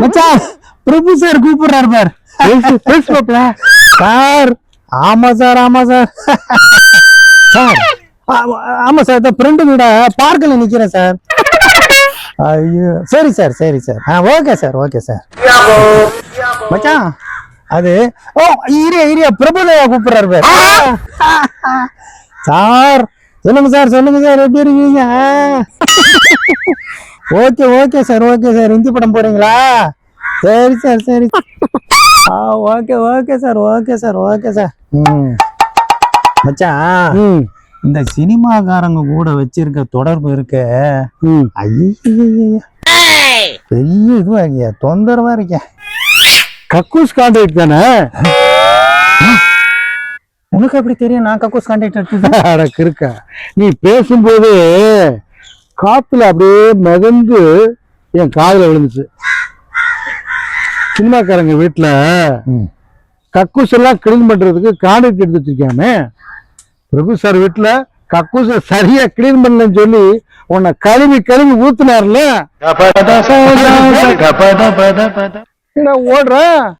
மச்சான் பிரபு சார் கூப்பிடுறாரு பார். பேசுவாப்ல சார் ஆமா சார் ஆமா சார் சார் ஆ- ஆமா சார் இந்த ஃப்ரெண்டு கூட பார்க்கில் நிக்கிறேன் சார் ஐயோ சரி சார் சரி சார் ஆ ஓகே சார் ஓகே சார் மச்சான் அது ஓ இரியா இரியா பிரபுதேவா கூப்பிடுறாரு பேர். சார் சொல்லுங்க சார் சொல்லுங்க சார் எப்படி இருக்கீங்க? Okay okay sir okay sir. Hindi படம் போறீங்களா? சரி சார் சரி. ஆ okay okay sir okay sir okay sir. ம். மச்சான் இந்த சினிமாக்காரங்க கூட வச்சிருக்க தொடர்பு இருக்க ஐயோ பெரிய இதுவாகிய தொந்தரவா இருக்க. கக்கூஸ் கான்ட்ராக்ட் தானே? உனக்கு எப்படி தெரியும் நான் கக்கூஸ் அடக்கு இருக்கா நீ பேசும்போது காத்துல அப்படியே மிதந்து என் காதுல விழுந்துச்சு. சினிமாக்காரங்க வீட்டுல கக்கூஸ் எல்லாம் கிளீன் பண்றதுக்கு கான்ட்ராக்ட் எடுத்து வச்சிருக்காமே. பிரபு சார் வீட்டுல கக்கூஸ சரியா கிளீன் பண்ணலன்னு சொல்லி உன்னை கழுவி கழுவி ஊத்துனார்ல நான் ஓடுறேன்